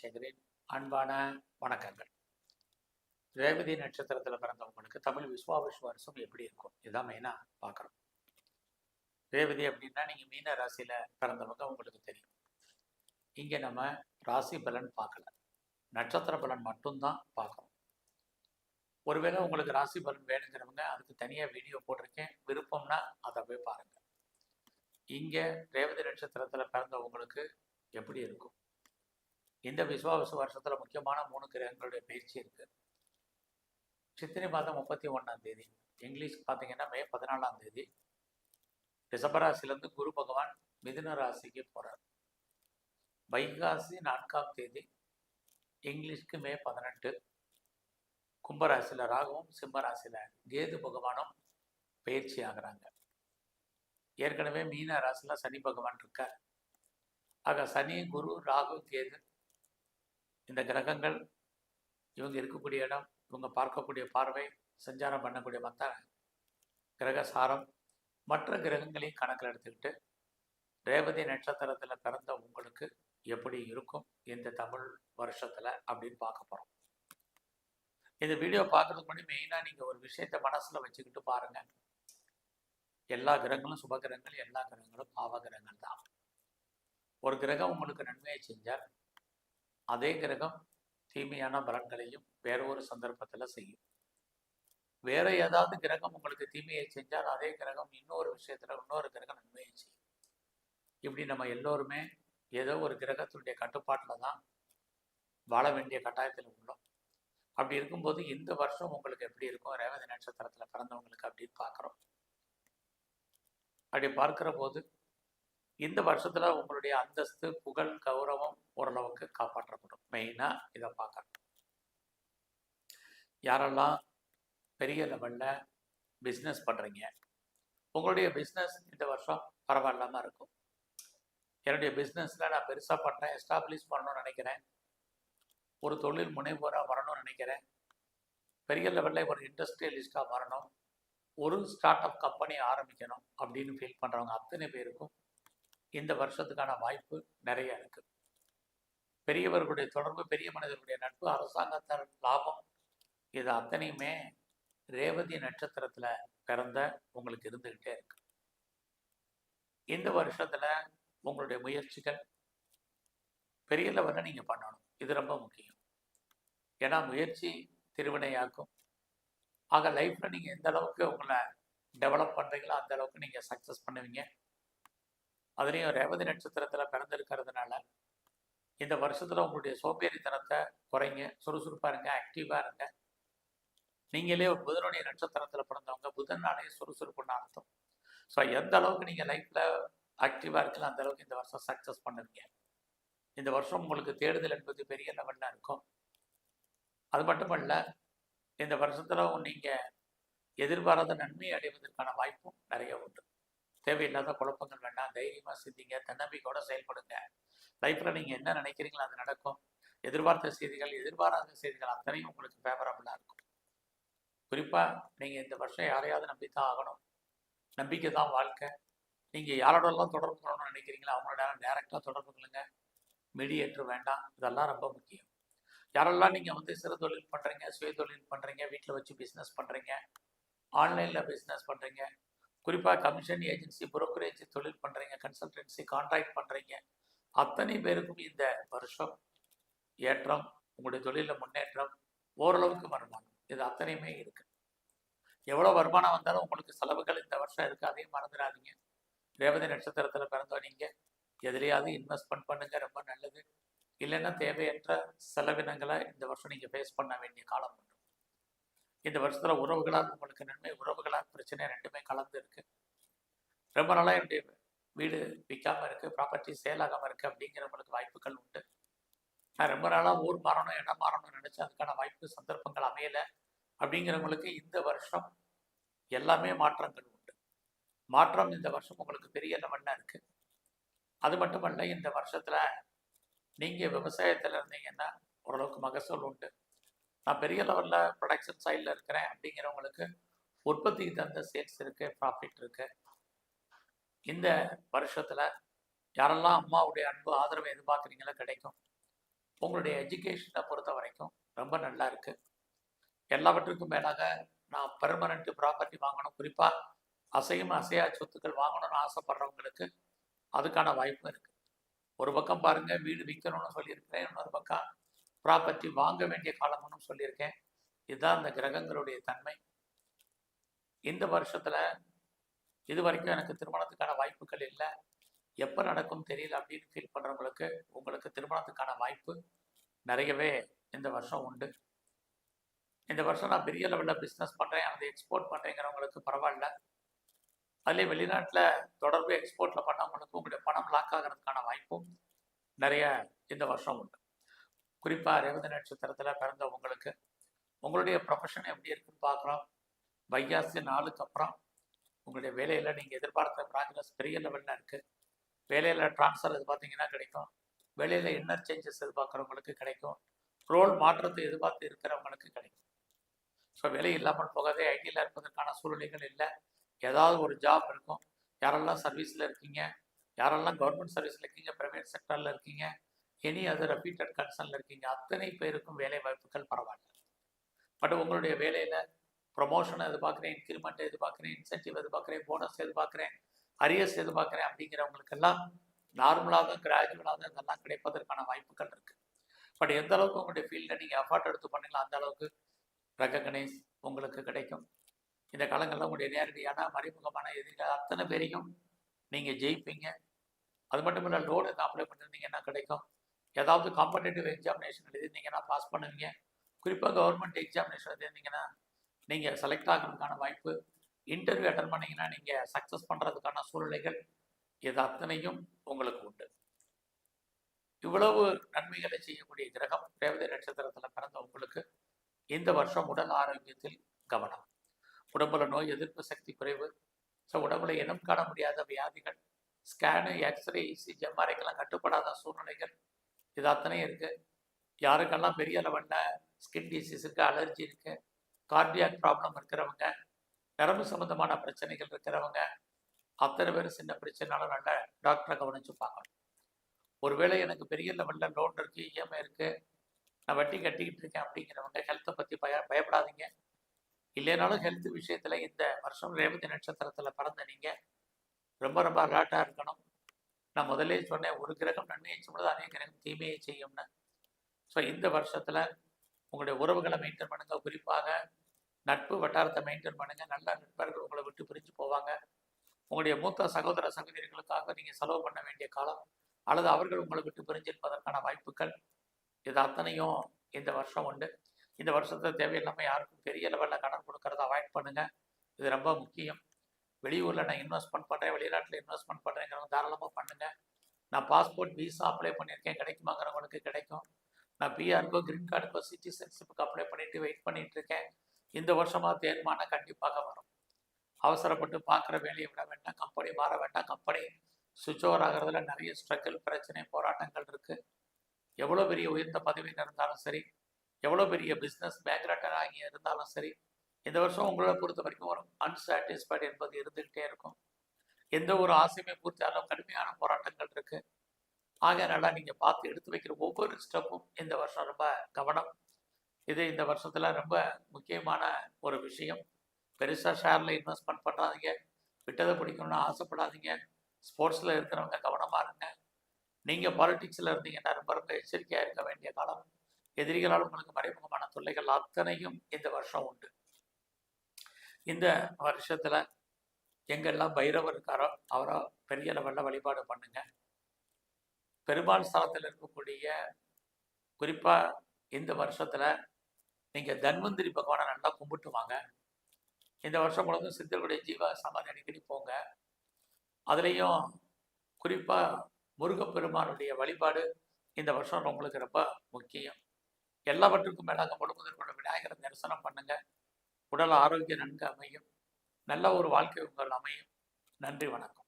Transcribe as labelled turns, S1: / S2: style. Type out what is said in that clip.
S1: சேகரின் அன்பான வணக்கங்கள். ரேவதி நட்சத்திரத்தில் பிறந்தவங்களுக்கு தமிழ் விஸ்வாவிஷ் வருஷம் எப்படி இருக்கும்? இதுதான் மெயினாக பார்க்குறோம். ரேவதி அப்படின்னா நீங்கள் மீன ராசியில் பிறந்தவங்க உங்களுக்கு தெரியும். இங்கே நம்ம ராசி பலன் பார்க்கல. நட்சத்திர பலன் மட்டும்தான் பார்க்குறோம். ஒருவேளை உங்களுக்கு ராசி பலன் வேணுங்கிறவங்க அதுக்கு தனியாக வீடியோ போட்டிருக்கேன். விருப்பம்னா அதை போய் பாருங்கள் இங்கே ரேவதி நட்சத்திரத்தில் பிறந்தவங்களுக்கு எப்படி இருக்கும்? இந்த விஸ்வாவசு வருஷத்தில் முக்கியமான மூணு கிரகங்களுடைய பயிற்சி இருக்கு. சித்திரை மாதம் முப்பத்தி ஒன்றாம் தேதி இங்கிலீஷ் பார்த்தீங்கன்னா மே பதினாலாம் தேதி. ரிஷபராசிலேருந்து குரு பகவான் மிதுன ராசிக்கு போகிறார் வைகாசி நான்காம் தேதி இங்கிலீஷ்க்கு மே பதினெட்டு. கும்பராசியில் ராகுவும் சிம்மராசியில் கேது பகவானும் பயிற்சி ஆகிறாங்க. ஏற்கனவே மீன ராசியில் சனி பகவான் இருக்கார். ஆக சனி குரு ராகு கேது இந்த கிரகங்கள் இவங்க இருக்கக்கூடிய இடம் இவங்க பார்க்கக்கூடிய பார்வை சஞ்சாரம் பண்ணக்கூடிய மற்ற கிரக சாரம் மற்ற கிரகங்களையும் கணக்கில் எடுத்துக்கிட்டு ரேவதி நட்சத்திரத்தில் பிறந்த உங்களுக்கு எப்படி இருக்கும் இந்த தமிழ் வருஷத்தில் அப்படின்னு பார்க்க போகிறோம் இந்த வீடியோ பார்க்கறதுக்கு முன்னாடி மெயினாக நீங்கள் ஒரு விஷயத்தை மனசில் வச்சுக்கிட்டு பாருங்கள் எல்லா கிரகங்களும் சுப கிரகங்கள் எல்லா கிரகங்களும் பாவ கிரகங்கள் தான். ஒரு கிரகம் உங்களுக்கு நன்மையை செஞ்சால் அதே கிரகம் தீமையான பலன்களையும் வேற ஒரு சந்தர்ப்பத்தில் செய்யும். வேற ஏதாவது கிரகம் உங்களுக்கு தீமையை செஞ்சால் அதே கிரகம் இன்னொரு விஷயத்துல இன்னொரு கிரகம் நன்மையை செய்யும். இப்படி நம்ம எல்லோருமே ஏதோ ஒரு கிரகத்தினுடைய கட்டுப்பாட்டில் தான் வாழ வேண்டிய கட்டாயத்தில் உள்ளோம். அப்படி இருக்கும்போது இந்த வருஷம் உங்களுக்கு எப்படி இருக்கும்? ரேவதி நட்சத்திரத்தில் பிறந்தவங்களுக்கு அப்படின்னு பார்க்குறோம். அப்படி பார்க்குற போது இந்த வருஷத்துல உங்களுடைய அந்தஸ்து புகழ் கௌரவம் ஓரளவுக்கு காப்பாற்றப்படும். மெயினா இதை பார்க்கணும் யாரெல்லாம் பெரிய லெவல்ல பிஸ்னஸ் பண்றீங்க உங்களுடைய பிஸ்னஸ் இந்த வருஷம் பரவாயில்லாம இருக்கும். என்னுடைய பிஸ்னஸ்ல நான் பெருசா பண்றேன் எஸ்டாப்ளிஷ் பண்ணணும்னு நினைக்கிறேன். ஒரு தொழில் முனைவோராக வரணும்னு நினைக்கிறேன். பெரிய லெவலில் ஒரு இண்டஸ்ட்ரியலிஸ்டாக வரணும். ஒரு ஸ்டார்ட் அப் கம்பெனி ஆரம்பிக்கணும் அப்படின்னு ஃபீல் பண்ணுறவங்க அத்தனை பேருக்கும் இந்த வருஷத்துக்கான வாய்ப்பு நிறைய இருக்கு. பெரியவர்களுடைய தொடர்பு பெரிய மனிதர்களுடைய நட்பு அரசாங்கத்தார் லாபம் இது அத்தனையுமே ரேவதி நட்சத்திரத்துல பிறந்த உங்களுக்கு இருந்துகிட்டே இருக்கு. இந்த வருஷத்துல உங்களுடைய முயற்சிகள் பெரிய லெவலில் நீங்க பண்ணணும். இது ரொம்ப முக்கியம். ஏன்னா முயற்சி திருவினையாக்கும். ஆக லைஃப்ல நீங்க எந்த அளவுக்கு உங்களை டெவலப் பண்றீங்களோ அந்த அளவுக்கு நீங்க சக்சஸ் பண்ணுவீங்க. அதுலேயும் ரேவதி நட்சத்திரத்தில் பிறந்திருக்கிறதுனால இந்த வருஷத்தில் உங்களுடைய சோம்பேறித்தனத்தை குறைங்க சுறுசுறுப்பாக இருங்க ஆக்டிவாக இருங்க. நீங்களே ஒரு புதனுடைய நட்சத்திரத்தில் பிறந்தவங்க புதனாலே சுறுசுறுப்புன்னு அர்த்தம். ஸோ எந்த அளவுக்கு நீங்கள் லைஃப்பில் ஆக்டிவாக இருக்கலாம் அந்த அளவுக்கு இந்த வருஷம் சக்ஸஸ் பண்ணுவீங்க. இந்த வருஷம் உங்களுக்கு தேடுதல் என்பது பெரிய லெவலில் இருக்கும். அது மட்டுமல்ல இந்த வருஷத்தில் நீங்கள் எதிர்பாராத நன்மையை அடைவதற்கான வாய்ப்பும் நிறைய உண்டு. தேவையில்லாத குழப்பங்கள் வேண்டாம். தைரியமாக சிந்திங்க தன்னம்பிக்கையோட செயல்படுங்க. லைஃப்பில் நீங்கள் என்ன நினைக்கிறீங்களோ அது நடக்கும். எதிர்பார்த்த செய்திகள் எதிர்பாராத செய்திகள் அத்தனையும் உங்களுக்கு ஃபேவரபுளாக இருக்கும். குறிப்பாக நீங்கள் இந்த வருஷம் யாரையாவது நம்பி தான் ஆகணும். நம்பிக்கை தான் வாழ்க்கை. நீங்கள் யாரோடலாம் தொடர்பு கொள்ளணும்னு நினைக்கிறீங்களோ அவங்களோட டேரெக்டாக தொடர்பு கொள்ளுங்க. மீடியேட்டர் வேண்டாம். இதெல்லாம் ரொம்ப முக்கியம். யாரெல்லாம் நீங்கள் வந்து சிறு தொழில் பண்ணுறீங்க சுய தொழில் பண்ணுறீங்க வீட்டில் வச்சு பிஸ்னஸ் பண்ணுறீங்க ஆன்லைனில் பிஸ்னஸ் பண்ணுறீங்க குறிப்பாக கமிஷன் ஏஜென்சி புரோக்கரேஜ் தொழில் பண்ணுறீங்க கன்சல்டன்சி கான்ட்ராக்ட் பண்ணுறீங்க அத்தனை பேருக்கும் இந்த வருஷம் ஏற்றம் உங்களுடைய தொழிலில் முன்னேற்றம் ஓரளவுக்கு வருமானம். இது அத்தனையுமே இருக்கு. எவ்வளோ வருமானம் வந்தாலும் உங்களுக்கு செலவுகள் இந்த வருஷம் இருக்கு அதையும் மறந்துடாதீங்க. ரேவதி நட்சத்திரத்தில் பிறந்தோம் நீங்கள் இன்வெஸ்ட்மெண்ட் பண்ணுங்க ரொம்ப நல்லது. இல்லைன்னா தேவையற்ற செலவினங்களை இந்த வருஷம் நீங்கள் ஃபேஸ் பண்ண வேண்டிய காலம். உண்டு இந்த வருஷத்துல உறவுகளால் உங்களுக்கு நன்மை உறவுகளால் பிரச்சனை ரெண்டுமே கலந்து இருக்கு. ரொம்ப நாளாக என்னுடைய வீடு விற்காம இருக்கு ப்ராப்பர்ட்டி சேல் ஆகாம இருக்கு அப்படிங்கிறவங்களுக்கு வாய்ப்புகள் உண்டு. நான் ரொம்ப நாளாக ஊர் மாறணும் இடம் மாறணும்னு நினைச்சு அதுக்கான வாய்ப்பு சந்தர்ப்பங்கள் அமையல அப்படிங்கிறவங்களுக்கு இந்த வருஷம் எல்லாமே மாற்றங்கள் உண்டு. மாற்றம் இந்த வருஷம் உங்களுக்கு பெரிய லெவலில் இருக்குது அது மட்டுமல்ல இந்த வருஷத்தில் நீங்கள் விவசாயத்தில் இருந்தீங்கன்னா ஓரளவுக்கு மகசூல் உண்டு. நான் பெரிய லெவலில் ப்ரொடக்ஷன் சைடில் இருக்கிறேன் அப்படிங்கிறவங்களுக்கு உற்பத்திக்கு தகுந்த சேல்ஸ் இருக்கு ப்ராஃபிட் இருக்கு. இந்த வருஷத்தில் யாரெல்லாம் அம்மாவுடைய அன்பு ஆதரவை எதிர்பார்க்குறீங்களோ கிடைக்கும். உங்களுடைய எஜுகேஷனை பொறுத்த வரைக்கும் ரொம்ப நல்லா இருக்கு. எல்லாவற்றுக்கும் மேலாக நான் பெர்மனண்ட் ப்ராப்பர்ட்டி வாங்கணும். குறிப்பாக அசையும் அசையா சொத்துக்கள் வாங்கணும்னு ஆசைப்படுறவங்களுக்கு அதுக்கான வாய்ப்பு இருக்குது ஒரு பக்கம் பாருங்கள் வீடு விற்கணும்னு சொல்லியிருக்கிறேன் இன்னொரு பக்கம் ப்ராப்பர்ட்டி வாங்க வேண்டிய காலம்னு சொல்லியிருக்கேன். இதுதான் அந்த கிரகங்களுடைய தன்மை. இந்த வருஷத்தில் இது வரைக்கும் எனக்கு திருமணத்துக்கான வாய்ப்புகள் இல்லை. எப்போ நடக்கும் தெரியல அப்படின்னு ஃபீல் பண்ணுறவங்களுக்கு உங்களுக்கு திருமணத்துக்கான வாய்ப்பு நிறையவே இந்த வருஷம் உண்டு. இந்த வருஷம் நான் பெரிய லெவலில் பிஸ்னஸ் பண்ணுறேன் அதை எக்ஸ்போர்ட் பண்ணுறேங்கிறவங்களுக்கு பரவாயில்ல. அதிலே வெளிநாட்டில் தொடர்பு எக்ஸ்போர்ட்டில் பண்ணவங்களுக்கு உங்களுடைய பணம் லாக் ஆகிறதுக்கான வாய்ப்பும் நிறைய இந்த வருஷம் உண்டு. குறிப்பாக ரேவதி நட்சத்திரத்தில் பிறந்த உங்களுக்கு உங்களுடைய ப்ரொஃபஷன் எப்படி இருக்குன்னு பார்க்குறோம் வைகாசி நாளுக்கு அப்புறம் உங்களுடைய வேலையில் நீங்கள் எதிர்பார்த்த ப்ராக்ரஸ் பெரிய லெவலில் இருக்குது வேலையில் ட்ரான்ஸ்ஃபர் இது பார்த்தீங்கன்னா கிடைக்கும். வேலையில் இன்னர் சேஞ்சஸ் எதிர்பார்க்குறவங்களுக்கு கிடைக்கும். ரோல் மாற்றத்தை எதிர்பார்த்து இருக்கிறவங்களுக்கு கிடைக்கும். ஸோ வேலை இல்லாமல் போகாதே ஐடியில் இருப்பதற்கான சூழ்நிலைகள் இல்லை. ஏதாவது ஒரு ஜாப் இருக்கும். யாரெல்லாம் சர்வீஸில் இருக்கீங்க? யாரெல்லாம் கவர்மெண்ட் சர்வீஸில் இருக்கீங்க? ப்ரைவேட் செக்டரில் இருக்கீங்க? எனி அதர் ரெப்யூட்டட் கன்சர்னில் இருக்கீங்க அத்தனை பேருக்கும் வேலை வாய்ப்புகள் பரவாயில்ல. பட் உங்களுடைய வேலையில் ப்ரொமோஷன் எதிர்பார்க்குறேன் இன்க்ரிமெண்ட் எதிர்பார்க்குறேன் இன்சென்டிவ் எதிர்பார்க்குறேன் போனஸ் எதிர்பார்க்குறேன் அரியர்ஸ் எதிர்பார்க்குறேன் அப்படிங்கிறவங்களுக்கெல்லாம் நார்மலாக கிராஜுவலாக இதெல்லாம் கிடைப்பதற்கான வாய்ப்புகள் இருக்குது பட் எந்த அளவுக்கு உங்களுடைய ஃபீல்டில் நீங்கள் எஃபர்ட் எடுத்து பண்ணீங்களோ அந்த அளவுக்கு ரெக்கக்னைஸ் உங்களுக்கு கிடைக்கும். இந்த காலங்களில் உங்களுடைய நேரடியான மறைமுகமான எதிரிகள் அத்தனை பேரையும் நீங்கள் ஜெயிப்பீங்க. அது மட்டும் இல்லை லோனுக்கு அப்ளை பண்ணியிருந்தீங்கன்னா கிடைக்கும்? ஏதாவது காம்படேட்டிவ் எக்ஸாமினேஷன் எழுதியிருந்தீங்கன்னா பாஸ் பண்ணுவீங்க. குறிப்பாக கவர்மெண்ட் எக்ஸாமினேஷன் எழுதியிருந்தீங்கன்னா நீங்கள் செலக்ட் ஆகிறதுக்கான வாய்ப்பு இன்டர்வியூ அட்டன் பண்ணிங்கன்னா நீங்கள் சக்ஸஸ் பண்ணுறதுக்கான சூழ்நிலைகள் இது அத்தனையும் உங்களுக்கு உண்டு. இவ்வளவு நன்மைகளை செய்யக்கூடிய கிரகம் ரேவதி நட்சத்திரத்தில் பிறந்த உங்களுக்கு இந்த வருஷம் உடல் ஆரோக்கியத்தில் கவனம். உடம்புல நோய் எதிர்ப்பு சக்தி குறைவு ஸோ உடம்புல இனம் காண முடியாத வியாதிகள் ஸ்கேனு எக்ஸ்ரே இசிஜி எம்ஆர்ஐக்கெல்லாம் கட்டுப்படாத சூழ்நிலைகள் இது அத்தனையும் இருக்குது யாருக்கெல்லாம் பெரிய லெவலில் ஸ்கின் டிசீஸ் இருக்குது அலர்ஜி இருக்குது கார்டியாக் ப்ராப்ளம் இருக்கிறவங்க நரம்பு சம்மந்தமான பிரச்சனைகள் இருக்கிறவங்க அத்தனை பேர் சின்ன பிரச்சனைனாலும் நல்ல டாக்டரை கவனித்து பார்க்கணும். ஒருவேளை எனக்கு பெரிய லெவலில் லோன் இருக்குது இஎம்ஐ இருக்குது நான் வட்டி கட்டிக்கிட்டு இருக்கேன் அப்படிங்கிறவங்க ஹெல்த்தை பற்றி பய பயப்படாதீங்க. இல்லைனாலும் ஹெல்த் விஷயத்தில் இந்த வருஷம் ரேவதி நட்சத்திரத்தில் பிறந்த நீங்கள் ரொம்ப ரொம்ப அலர்ட்டாக இருக்கணும். நான் முதல்ல சொன்னேன் ஒரு கிரகம் நன்மையை செய்யும்போது அதே கிரகம் தீமையை செய்யும்னு. ஸோ இந்த வருஷத்தில் உங்களுடைய உறவுகளை மெயின்டைன் பண்ணுங்க. குறிப்பாக நட்பு வட்டாரத்தை மெயின்டைன் பண்ணுங்க. நல்ல நண்பர்கள் உங்களை விட்டு பிரிஞ்சு போவாங்க. உங்களுடைய மூத்த சகோதர சகோதரிகளுக்காக நீங்கள் செலவு பண்ண வேண்டிய காலம் அல்லது அவர்கள் உங்களை விட்டு பிரிஞ்சிருப்பதற்கான வாய்ப்புகள் இது அத்தனையும் இந்த வருஷம் உண்டு. இந்த வருஷத்தை தேவையில்லாமல் யாருக்கும் பெரிய லெவலில் கடன் கொடுக்கறத அவாய்ட் பண்ணுங்க. இது ரொம்ப முக்கியம். வெளியூரில் நான் இன்வெஸ்ட்மெண்ட் பண்ணுறேன் வெளிநாட்டில் இன்வெஸ்ட்மெண்ட் பண்ணுறேங்கிறவங்க தாராளமாக பண்ணுங்க. நான் பாஸ்போர்ட் விசா அப்ளை பண்ணியிருக்கேன் கிடைக்குமாங்கிறவங்களுக்கு கிடைக்கும். நான் பிஆருக்கோ கிரீன் கார்டுக்கோ சிட்டிசன்ஷிப்புக்கு அப்ளை பண்ணிவிட்டு வெயிட் பண்ணிகிட்டு இருக்கேன். இந்த வருஷமாக தேர்மானம் கண்டிப்பாக வரும். அவசரப்பட்டு பார்க்குற வேலையை விட வேண்டாம் கம்பெனி மாற வேண்டாம். கம்பெனி சுவிட்ச் ஓவர் ஆகிறதுல நிறைய ஸ்ட்ரகிள் பிரச்சனை போராட்டங்கள் இருக்குது எவ்வளோ பெரிய உயர்ந்த பதவியில் இருந்தாலும் சரி எவ்வளோ பெரிய பிஸ்னஸ் பேக்ரவுண்டர் ஆகி இருந்தாலும் சரி இந்த வருஷம் உங்களை பொறுத்த வரைக்கும் ஒரு அன்சாட்டிஸ்ஃபைடு என்பது இருந்துக்கிட்டே இருக்கும். எந்த ஒரு ஆசையுமே பூர்த்தியாலும் கடுமையான போராட்டங்கள் இருக்குது ஆகையனால நீங்கள் பார்த்து எடுத்து வைக்கிற ஒவ்வொரு ஸ்டெப்பும் இந்த வருஷம் ரொம்ப கவனம். இது இந்த வருஷத்தில் ரொம்ப முக்கியமான ஒரு விஷயம். பெருசாக ஷேரில் இன்வெஸ்ட்மெண்ட் பண்ணுறாதீங்க விட்டதை பிடிக்கணும்னு ஆசைப்படாதீங்க. ஸ்போர்ட்ஸில் இருக்கிறவங்க கவனமாக இருங்க. நீங்கள் பாலிடிக்ஸில் இருந்தீங்கன்னா ரொம்ப ரொம்ப எச்சரிக்கையாக இருக்க வேண்டிய காலம். எதிரிகளால் உங்களுக்கு மறைமுகமான தொல்லைகள் அத்தனையும் இந்த வருஷம் உண்டு. இந்த வருஷத்தில் எங்கெல்லாம் பைரவர் இருக்காரோ அவரோ பெரிய லெவலில் வழிபாடு பண்ணுங்க. பெருமாள் ஸ்தலத்தில் இருக்கக்கூடிய குறிப்பாக இந்த வருஷத்தில் நீங்கள் தன்வந்திரி பகவானை நல்லா கும்பிட்டு வாங்க. இந்த வருஷம் முழுவதும் சித்தர்களுடைய ஜீவ சமாதி அடிக்கடி போங்க. அதுலேயும் குறிப்பாக முருகப்பெருமானுடைய வழிபாடு இந்த வருஷம் உங்களுக்கு ரொம்ப முக்கியம். எல்லாவற்றுக்கும் மேலாக முழுமுதற்கொண்ட விநாயகரை தரிசனம் பண்ணுங்கள் உடல் ஆரோக்கியம் நன்கு அமையும். நல்ல ஒரு வாழ்க்கை உங்கள் அமையும். நன்றி வணக்கம்.